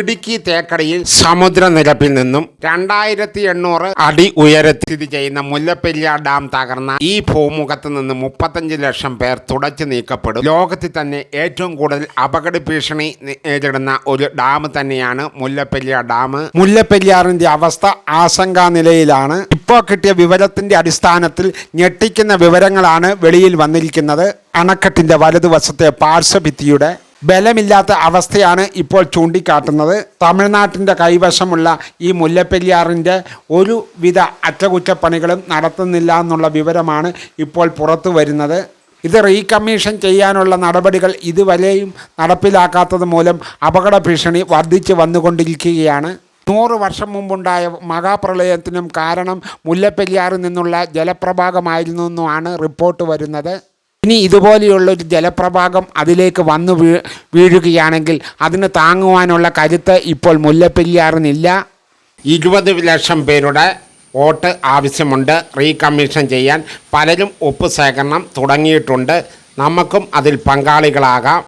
ഇടുക്കി തേക്കടിയിൽ സമുദ്രനിരപ്പിൽ നിന്നും രണ്ടായിരത്തി എണ്ണൂറ് അടി ഉയരത്തിൽ സ്ഥിതി ചെയ്യുന്ന മുല്ലപ്പെരിയാർ ഡാം തകർന്ന ഈ ഭൂമുഖത്ത് നിന്ന് മുപ്പത്തഞ്ച് ലക്ഷം പേർ തുടച്ചു നീക്കപ്പെടും. ലോകത്തിൽ തന്നെ ഏറ്റവും കൂടുതൽ അപകട ഭീഷണി നേരിടുന്ന ഒരു ഡാം തന്നെയാണ് മുല്ലപ്പെരിയാർ ഡാം. മുല്ലപ്പെരിയാറിന്റെ അവസ്ഥ ആശങ്കാ നിലയിലാണ്. ഇപ്പോൾ കിട്ടിയ വിവരത്തിന്റെ അടിസ്ഥാനത്തിൽ ഞെട്ടിക്കുന്ന വിവരങ്ങളാണ് വെളിയിൽ വന്നിരിക്കുന്നത്. അണക്കെട്ടിന്റെ വലതുവശത്തെ പാർശ്വഭിത്തിയുടെ ബലമില്ലാത്ത അവസ്ഥയാണ് ഇപ്പോൾ ചൂണ്ടിക്കാട്ടുന്നത്. തമിഴ്നാട്ടിന്റെ കൈവശമുള്ള ഈ മുല്ലപ്പെരിയാറിന്റെ ഒരുവിധ അറ്റകുറ്റപ്പണികളും നടത്തുന്നില്ല എന്നുള്ള വിവരമാണ് ഇപ്പോൾ പുറത്തു വരുന്നത്. ഇത് റീകമ്മീഷൻ ചെയ്യാനുള്ള നടപടികൾ ഇതുവരെയും നടപ്പിലാക്കാത്തത് മൂലം അപകട ഭീഷണി വർദ്ധിച്ചു വന്നുകൊണ്ടിരിക്കുകയാണ്. നൂറ് വർഷം മുമ്പുണ്ടായ മഹാപ്രളയത്തിനും കാരണം മുല്ലപ്പെരിയാറിൽ നിന്നുള്ള ജലപ്രഭാഗമായിരുന്നു എന്നുമാണ് റിപ്പോർട്ട് വരുന്നത്. ഇനി ഇതുപോലെയുള്ള ഒരു ജലപ്രഭാഗം അതിലേക്ക് വന്നു വീ വീഴുകയാണെങ്കിൽ അതിന് താങ്ങുവാനുള്ള കരുത്ത് ഇപ്പോൾ മുല്ലപ്പെരിയാറിനില്ല. ഇരുപത് ലക്ഷം പേരുടെ വോട്ട് ആവശ്യമുണ്ട്. റീകമ്മീഷൻ ചെയ്യാൻ പലരും ഒപ്പ് ശേഖരണം തുടങ്ങിയിട്ടുണ്ട്. നമുക്കും അതിൽ പങ്കാളികളാകാം.